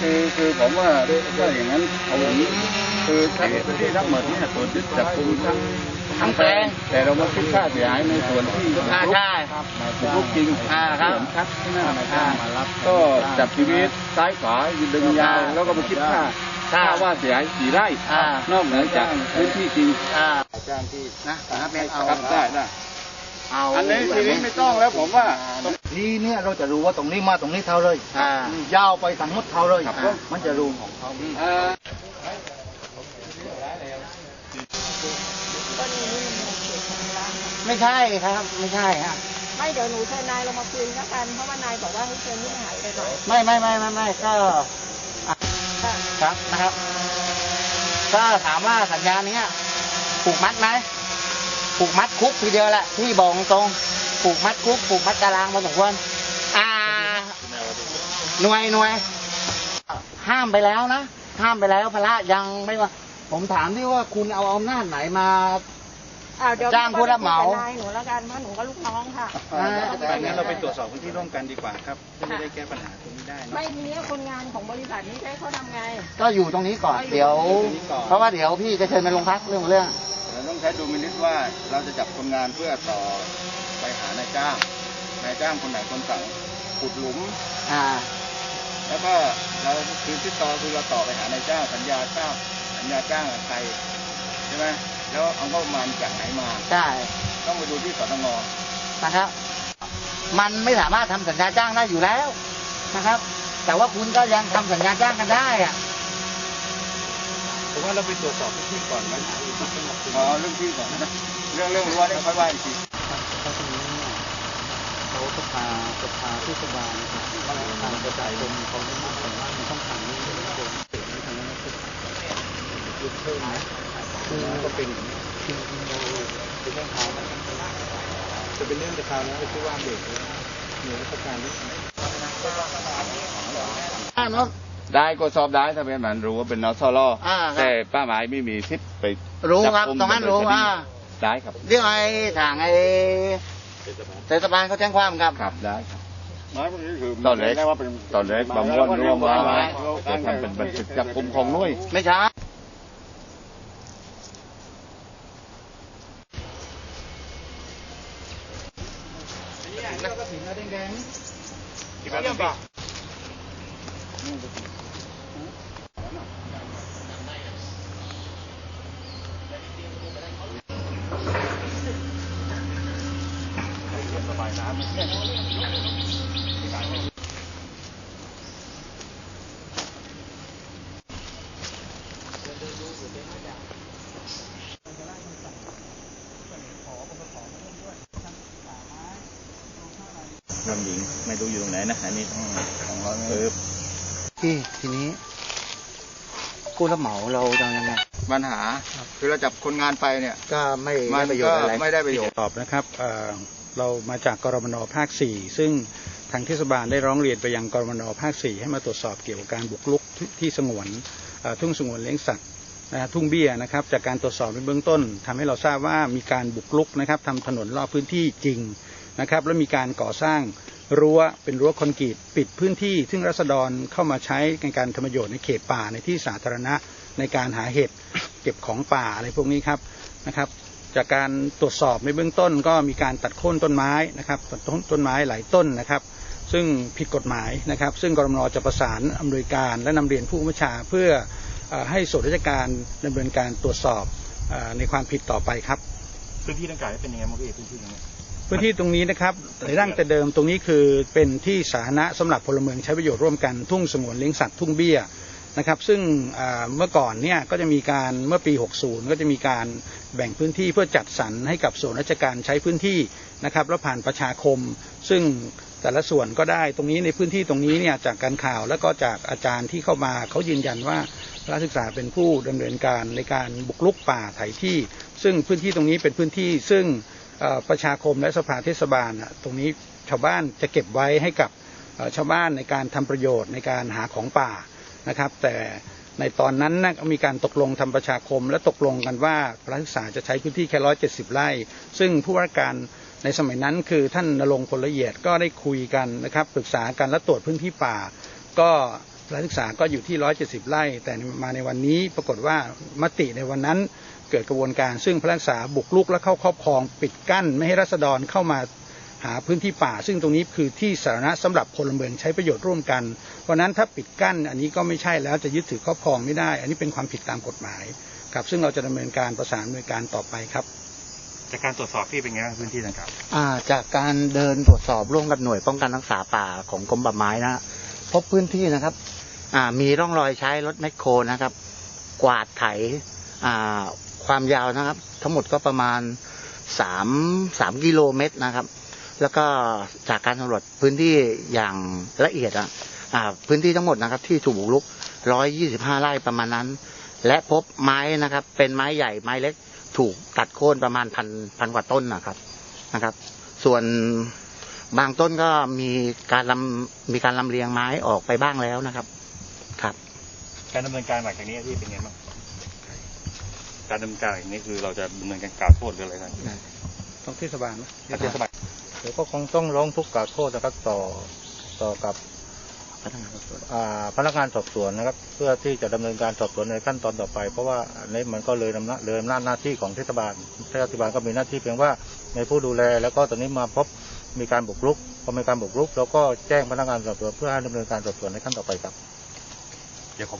คือคือผมว่าถ้าอย่างนั้นเอาอย่างนี้คือทั้งที่ทั้งหมดเนี่ยตรวจยึดจับกุมทั้งทั้งแปลงแต่เรามาคิดค่าเสียหายในส่วนที่อ่าใช่บุกรุกจริงอ่าครับเห็นชัดใช่ไหมก็จับชีวิตซ้ายขวาดึงยาวแล้วก็มาคิดค่าค่าค่าว่าเสียหายกี่ไร่อ่านอกเหนือจากพื้นที่จริงอ่าจ้างที่นะนะครับเป็นเอาครับได้ได้ เอาอันนี้ทีนี้ไม่ต้องแล้วผมว่าทีเนี่ยเราจะรู้ว่าตรงนี้มาตรงนี้เท่าเลยอ่ายาวไปทั้งหมดเท่าเลยครับมันจะรู้ของเขาเอ่อไม่ใช่ครับ ไม่ใช่ฮะไม่เดี๋ยวหนูเชิญนายลงมาคุยแล้วกันเพราะว่านายบอกว่าให้เชิญผู้หายไปหน่อยไม่ไม่ไม่ไม่ไม่ก็อะครับนะครับ ก็ถามว่าสัญญาเนี้ยผูกมัดไหม ผูกมัดคุกทีเดียวแหละที่บอกตรงผูกมัดคุกผูกมัดตารางพอสมควรอ่าหน่วยหน่วย ห้ามไปแล้วนะห้ามไปแล้วพระยังไม่ว่า ผมถามที่ว่าคุณเอาอำนาจไหนมาอ่าเดี๋ยวจ้างผู้รับเหมาคุยกับนายหนูแล้วกันเพราะหนูก็ลูกน้องค่ะอ่าแบบนี้เราไปตรวจสอบพื้นที่ร่วมกันดีกว่าครับเพื่อจะได้แก้ปัญหาตรงนี้ได้เนอะไม่ทีนี้คนงานของบริษัทนี้จะให้เขาทำไง ก็อยู่ตรงนี้ก่อนเดี๋ยว เพราะว่าเดี๋ยวพี่จะเชิญไปโรงพักเรื่องของเรื่องเราต้องใช้ดูมินิตว่าเราจะจับคนงานเพื่อต่อไปหานายจ้างนายจ้างคนไหนคนสั่งขุดหลุม อ่า แล้วก็เราคือที่ต่อคือเราต่อไปหานายจ้างสัญญาจ้างสัญญาจ้างกับใครใช่ไหมแล้วเอางบประมาณจากไหนมา ใช่ ต้องไปดูที่สตงนะครับ มันไม่สามารถทำสัญญาจ้างได้อยู่แล้วนะครับ แต่ว่าคุณก็ยังทำสัญญาจ้างกันได้อะผม ว่าเราไปตรวจสอบพื้นที่ก่อนไหมอ๋อเรื่องที่ก่อนนะเรื่องเรื่องรั้วนี่ค่อยว่าอีกทีเขาก็พาจะพาที่สบายนะครับทางกระจายลมเขาไม่มากแต่ว่ามันต้องทางนี้เลยนะผมไม่ทางนั้นคือยุดเพิ่มนะคือก็เป็นคือเราเป็นเรื่องทางนะจะเป็นเรื่องจะคราวนะไปที่ว่าเบรกเลยหน่วยราชการนี่อ่าเนาะ ได้ก็สอบได้ถ้าเป็นมันรู้ว่าเป็นนสลอ่าครับ แต่ป้าหมายไม่มีสิทธิ์ไปรู้ครับจักุมตรงนั้นรู้ดำเคดีอ่าได้ครับเรื่องไอ้ทางไอ้เทศบาลเขาแจ้งความครับ ครับได้ครับหมายนี้คือตอนแรกตอนแรกบางวันรวมมาจะทำเป็นบันทึกจับกลุ่มของหน่วย ไม่ใช่ ลำหญิงไม่รู้อยู่ตรงไหนนะอันนี้ต้องต้องร้อยเออที่ทีนี้ผู้รับเหมาเราจะยังไงปัญหาคือเราจับคนงานไปเนี่ย ก็ไม่มัได้นประโยชก็น์อะไรไม่ได้ประโยชน์ตอบนะครับเอ่อเรามาจากกรมนภาค 4 ซึ่งทางเทศบาลได้ร้องเรียนไปยังกรมนภาค 4 ให้มาตรวจสอบเกี่ยวกับการบุกรุกที่ที่สงวนเอ่อทุ่งสงวนเลี้ยงสัตว์นะฮะทุ่งเบี้ยนะครับจากการตรวจสอบในเบื้องต้นทำให้เราทราบว่ามีการบุกรุกนะครับทำถนนรอบพื้นที่จริง นะครับและมีการก่อสร้างรั้วเป็นรั้วคอนกรีตปิดพื้นที่ ซึ่งรัษฎรเข้ามาใช้ในการทำประโยชน์ในเขตป่าในที่สาธารณะในการหาเห็ดเก็บของป่าอะไรพวกนี้ครับนะครับ จากการตรวจสอบในเบื้องต้นก็มีการตัดโค่นต้นไม้นะครับตัดต้นต้นไม้หลายต้นนะครับ ซึ่งผิดกฎหมายนะครับ ซึ่งกรมนจะประสานอำนวยการและนำเรียนผู้บัญชาเพื่ออให้ส่วนราชการดำเนินการตรวจสอบอในความผิดต่อไปครับ พื้นที่ดังกล่าวเป็นยังไงบ้างพี่พื้นที่ตรงนี้ พื้นที่ตรงนี้นะครับในร่างแต่เดิมตรงนี้คือเป็นที่สาธารณะสำหรับพลเมืองใช้ประโยชน์ร่วมกันทุ่งสงวนเลี้ยงสัตว์ทุ่งเบี้ยนะครับซึ่งเมื่อก่อนเนี่ยก็จะมีการเมื่อปี 60 ก็จะมีการแบ่งพื้นที่เพื่อจัดสรรให้กับส่วนราชการใช้พื้นที่นะครับแล้วผ่านประชาคม ซึ่งแต่ละส่วนก็ได้ตรงนี้ในพื้นที่ตรงนี้เนี่ยจากการข่าวแล้วก็จากอาจารย์ที่เข้ามาเขายืนยันว่าพระศึกษาเป็นผู้ดำเนินการในการบุกรุกป่าไถที่ ซึ่งพื้นที่ตรงนี้เป็นพื้นที่ซึ่ง ประชาคมและสภาเทศบาลตรงนี้ชาวบ้านจะเก็บไว้ให้กับชาวบ้านในการทำประโยชน์ในการหาของป่านะครับ แต่ในตอนนั้นนะมีการตกลงทำประชาคม และตกลงกันว่าพระศึกษาจะใช้พื้นที่แค่ร้อยเจ็ดสิบไร่ ซึ่งผู้ว่าการในสมัยนั้นคือท่านนรงพลละเอียดก็ได้คุยกันนะครับปรึกษากันและตรวจพื้นที่ป่า ก็พระศึกษาก็อยู่ที่170ไร่ แต่มาในวันนี้ปรากฏว่ามติในวันนั้น เกิดกระบวนการ ซึ่งพระศึกษาบุกรุกและเข้าครอบครอง ปิดกั้นไม่ให้รัษฎรเข้ามาหาพื้นที่ป่า ซึ่งตรงนี้คือที่สาธารณะสำหรับพลเมืองใช้ประโยชน์ร่วมกัน เพราะฉะนั้นถ้าปิดกั้นอันนี้ก็ไม่ใช่แล้วจะยึดถือครอบครองไม่ได้ อันนี้เป็นความผิดตามกฎหมายครับซึ่งเราจะดำเนินการประสานหน่วยการต่อไปครับ จากการตรวจสอบที่เป็นไงบ้างพื้นที่ดังกล่าวอ่าจากการเดินตรวจสอบร่วมกับหน่วยป้องกันรักษาป่าของกรมป่าไม้นะพบพื้นที่นะครับอ่ามีร่องรอยใช้รถแมคโครนะครับ กวาดไถอ่า ความยาวนะครับ ทั้งหมดก็ประมาณสามสามกิโลเมตรนะครับ แล้วก็จากการสำรวจพื้นที่อย่างละเอียดอะพื้นที่ทั้งหมดนะครับ ที่ถูกบุกรุกร้อยยี่สิบห้าไร่ประมาณนั้น และพบไม้นะครับ เป็นไม้ใหญ่ไม้เล็กถูกตัดโค่นประมาณพันพันกว่าต้นนะครับนะครับ ส่วนบางต้นก็มีการลำมีการลำเลียงไม้ออกไปบ้างแล้วนะครับ ครับ การดำเนินการหลังจากนี้ที่เป็นไงบ้าง การดำเนินการอย่างนี้คือเราจะดำเนินการกล่าวโทษหรืออะไรกันต้องเทศบาลไหมถ้าเทศบาลเดี๋ยวก็คงต้องร้องทุกข์กล่าวโทษนะครับต่อต่อกับอ่าพนักงานสอบสวนนะครับ เพื่อที่จะดำเนินการสอบสวนในขั้นตอนต่อไป เพราะว่าอันนี้มันก็เลยอำนาจเลยอำนาจหน้าที่ของเทศบาลเทศบาลก็มีหน้าที่เพียงว่าในผู้ดูแล แล้วก็ตอนนี้มาพบมีการบุกรุกพอมีการบุกรุกเราก็แจ้งพนักงานสอบสวนเพื่อให้ดำเนินการสอบสวนในขั้นต่อไปครับเดี๋ยวขอ